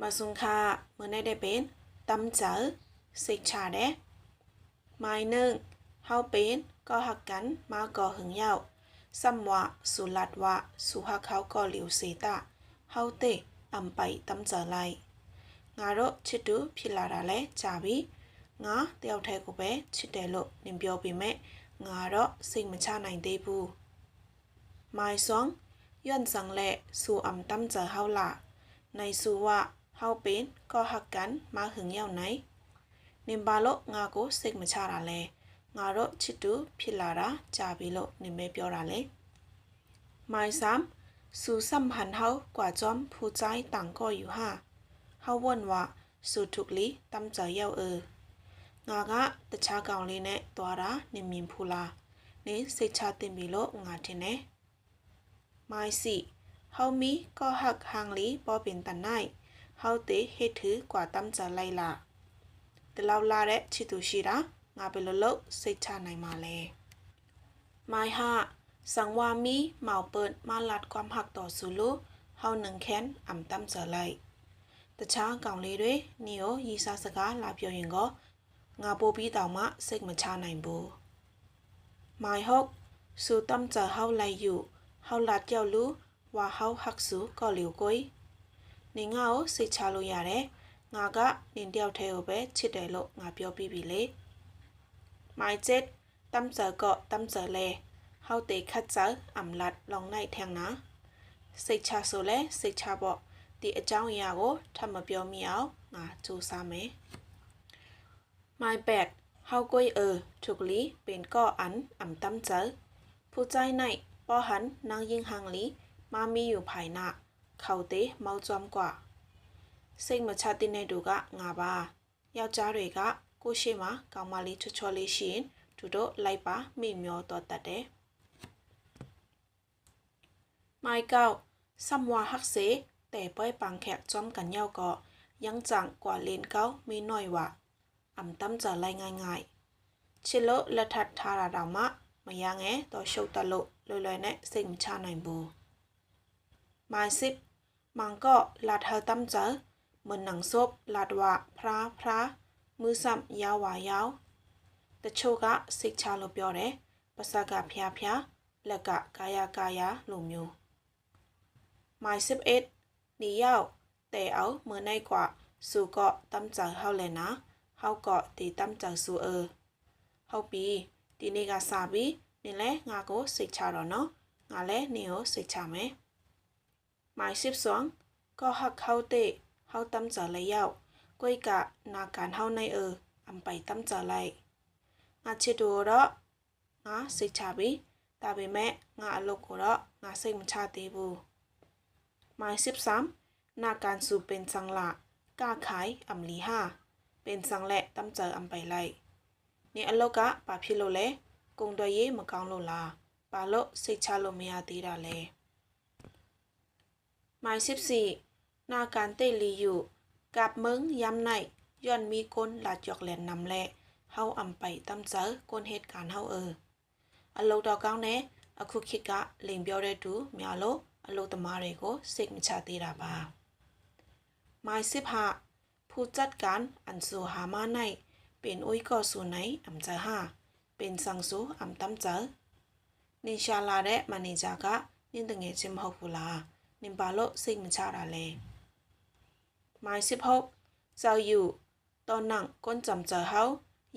มาซุงค่าเมื่อในได้เป็นตำเจอสิกชาเด้หมายหนึ่งเฮาเป็นก็หักกันมาก่อหึงเหย้าซัมวะสุลัดวะสุหักเขาก็เหลียวเสตะเฮาเตอำไปตำเจอไลငါတို့ချစ်တူဖြစ်လာတာလဲကြာပြီငါတယောက်တည်းကိုပဲချစ်တယ်လို့နင်ပြောပေမဲ့ငါတော့စိတ်မချနိုင်သေးဘူးမိုင်ဆောင်ย้อนสังแหละสู่อำต ำเจอเฮาล่ะในสู่ว่าเฮาเป็นก็หักกันมาหึงเหย้าไหนนิมบาโลငါကိုစိတ်မချတာလဲငါတို့ချစ်တူဖြစ်လာတာကြာပြီလို့နင်ပဲပြောတာလေမိုင်ဆမ်สู่สัมพันธ์เฮากว่าจอมผู้ใจต่างก็อยู่ห้าเฮาว่นว่าสู่ทุกลีตำเจอเย้าเออငါကတခြားကောင်လေးနဲ့တွားတာနင်မြင်ဖူလားနင်စိတ်ချတင်ပြီလို့ငါထင်တယ်မိုင်စီเฮามีก็หักหางลีบ่เป็น ตันไนเฮาเตเฮ็ดถือกว่าตำจะไล่ละแต่เราลาတဲ့ချစ်သူရှိတာငါဘယ်လိုလုပ်စိတ်ချနိုင်မှာလဲမိုင်ဟာสังวามีเหมาเปิดมาลัดความหักต่อสู่ลูกเฮาหนึ่งแค้นอ่ำตำจะไล่တခြားကောင်လေးတွေနီကိုရီစားစကားလာပြောရင်ကောငါပို့ပြီးတောင်မှစိတ်မချနိုင်ဘူးမိုင်ဟုတ်စူတမ်จะเฮาไล่อยู่เฮาลัดเจ้าลูဝါဟောက်ဟက်ဆူကောလီကို နင်ငါ့ကိုစိတ်ချလို့ရတယ်ငါကနင်တယောက်တည်းကိုပဲချစ်တယ်လို့ငါပြောပြီးပြီလေမိုင်เจ็ดตำเจอก็ตำเจอလေเฮาเตคัดเจออำลัดลองในแทงนะစိတ်ချဆိုလဲစိတ်ချပေါ့ဒီအကြောင်းအရာကိုထပ်မပြောမိအောင်ငါစူးစမ်းမယ် My bad เฮาก้อยเออถูกลีเป็นก็อันอ่ำตำเจอผู้ใจในป้อหันนางยิงหังลีมามีอยู่ภายหน้า เขาเตะเมาจอมกว่าစိတ်မချတဲ့တဲ့သူကငါပါယောက်ျားတွေကကိုရှိမှကောင်မလေးချွတ်ချော်လေးရှိရင်သူတို့လိုက်ပါမိမျောတော်တတ်တယ်မိုင်ကောက်ဆမ်ဝါဟက်စေแต่ป้อยปังแขกจอมกันเย้าก็ยังจังกว่าเลนเก้ามีหน่อยว่าอ่ำตั้มจ ะไล่ง่ายๆชิโลและทัดทาราดามะมายังแงต่อโชตะโลลอยๆနဲ့စိတ်မချနိုင်ဘူးမိုင်စစ်မန်ก็ลาดเฮาตั้มเจอเหมือนหนังซบลาดว่าพระพระมือซ้ำยาวว่ายาวတချို့ကစိတ်ချလို့ပြောတယ်ပါစကဖျားဖျားလက်ကကာယကာယလိုမျိုးမိုင်11นี่ยาวแต่เอาเมื่อในกว่าสู่เกาะตั้มใจเฮาเลยนะเฮาเกาะตีตั้มใจสู่เออเฮาปีဒီနေ့ကစပြီးနင်လဲငါကိုစိတ်ချတော့နော်ငါလဲနင်ကိုစိတ်ချမယ် မိုင်10ဆွန်ก็หักเข้าเตะเฮาตั้มจะเลยยาวก้อยกะนาการเฮาในเอออำไปตั้มจะไลငါချစ်တူတော့ငါစိတ်ချပြီဒါပေမဲ့ငါအလုပ်ကိုတော့ငါစိတ်မချသေးဘူးမိုင်13นาการสู่เป็นสังละกล้าขายอำลีห้าเป็นสังแหละตั้มเจออำไปไล่นี่အလောက်ကဘာဖြစ်လို့လဲကုံတော်ရေးမကောင်းလို့လားဘာလို့စိတ်ချလို့မရသေးတာလဲ မိုင်14นาการเตลีอยู่กับมึงย้ำในย้อนมีคนลาจอกแหลนนำแหละเฮาอำไปตั้มเจอคนเหตุการณ์เฮาเออအလုတ်တော့ကောင်းတယ်အခုခေတ်ကလိန်ပြောတဲ့သူများလို့အလုတ်သမားတွေကိုစိတ်မချသေးတာပါမိုင်စစ်ဟာผู้จัดการอันสูหามาในเป็นอุ้ยก็สูไหนอำเจอห้าเป็นสังสูอำตั้มเจอนิชาลาတဲ့မန်နေဂျာကနင်းတငယ်ချင်းမဟုတ်ဘူးလား နင်ပါလို့စိတ်မချတာလဲမိုင်စစ်ဟုတ်เจ้าอยู่ตอนนั่งก้นจำเจอเฮา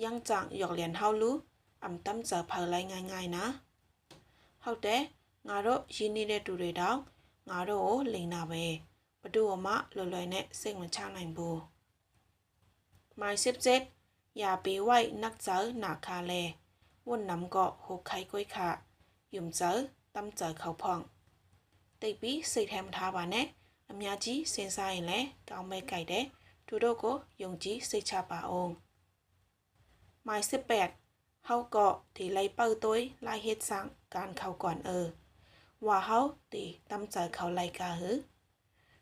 ยังจังหยอกเหรียญเฮารู้อำตั้มเจอเผลอไรง่ายๆนะဟုတ်တယ်ငါတို့ရင်းနေတဲ့သူတွေတောင်ငါတို့ကိုလိန်တာပဲဘဒုမှလွယ်လွယ်နဲ့စိတ်မချနိုင်ဘူးမိုင်စစ်စစ်อย่าไปไหวนักเจอหนาคาแลวุ่นน้ำก็หกไข่ก้อยขายุ่มเจอตั้มเจอเขาพอง တိတ်ပြီးစိတ်ထဲမထားပါနဲ့အများကြီးစဉ်းစားရင်လည်းကောင်းမဲ့ကြိုက်တယ်သူတို့ကိုယုံကြည်စိတ်ချပါအောင်မိုင်18เฮาก็ที่ไล่เป้าตัวไล่เฮ็ดสั่งการเขาก่อนเออว่าเฮาตีตั้มใจเขาไล่กาหือ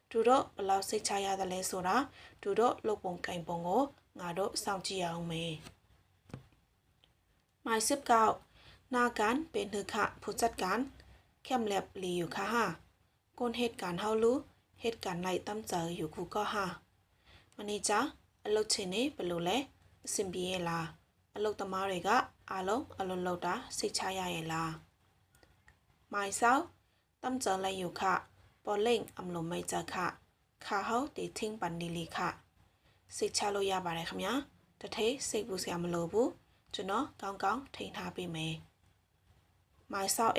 သူတို့ဘလောက်စိတ်ချရတယ်လဲဆိုတာသူတို့လုပ်ပုံကင်ပုံကိုငါတို့စောင့်ကြည့်အောင်မေหมายสิบเก้านาการเป็นหือขะผู้จัดการ เข้มแลบลีอยู่ค่ะฮะก้นเหตุการณ์เฮารู้เหตุการณ์ไหนตั้มเจออยู่กูก็ฮะ မန်နေဂျာအလုပ်ချင်းနေဘယ်လိုလဲအဆင်ပြေရဲ့လားအလုပ်သမားတွေကအားလုံးအလုပ်လုပ်တာစိတ်ချရရဲ့လားမိုင်ဆောက်တမ်ကြလိုက်ယူခပေါ်လိန်အမလုံးမိတ်ကြခခါဟောတီချင်းပန်ဒီလီခစိတ်ချလို့ရပါတယ်ခင်ဗျာတထေးစိတ်ပူစရာမလိုဘူးကျွန်တော်ကောင်းကောင်းထိန်းထားပေးမယ်မိုင်ဆော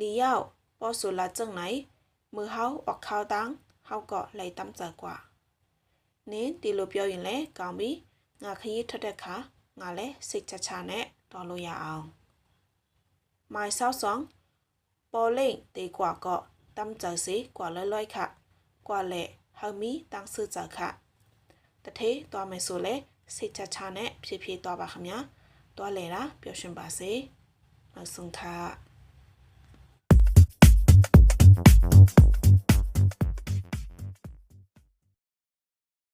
lý dạo bỏ số là chân này mưa hấu hoặc khao tán hấu cọ lấy tắm giờ quả nên đi lùi biểu hiện lẽ cao mỹ ngà khi thật đẹp khá ngà lẽ xịt chà chà nè đó lùi nhà ông mai sao xoắn bỏ lên thì quả cọ tắm giờ xí quả lơi lơi khá quả lệ hầu mỹ tăng sư giờ khá tất thế tòa mày số lẽ xịt chà chà nè phía phía tòa bà khám nhá tòa lệ là biểu hiện bà xí mà xung thà Thank you.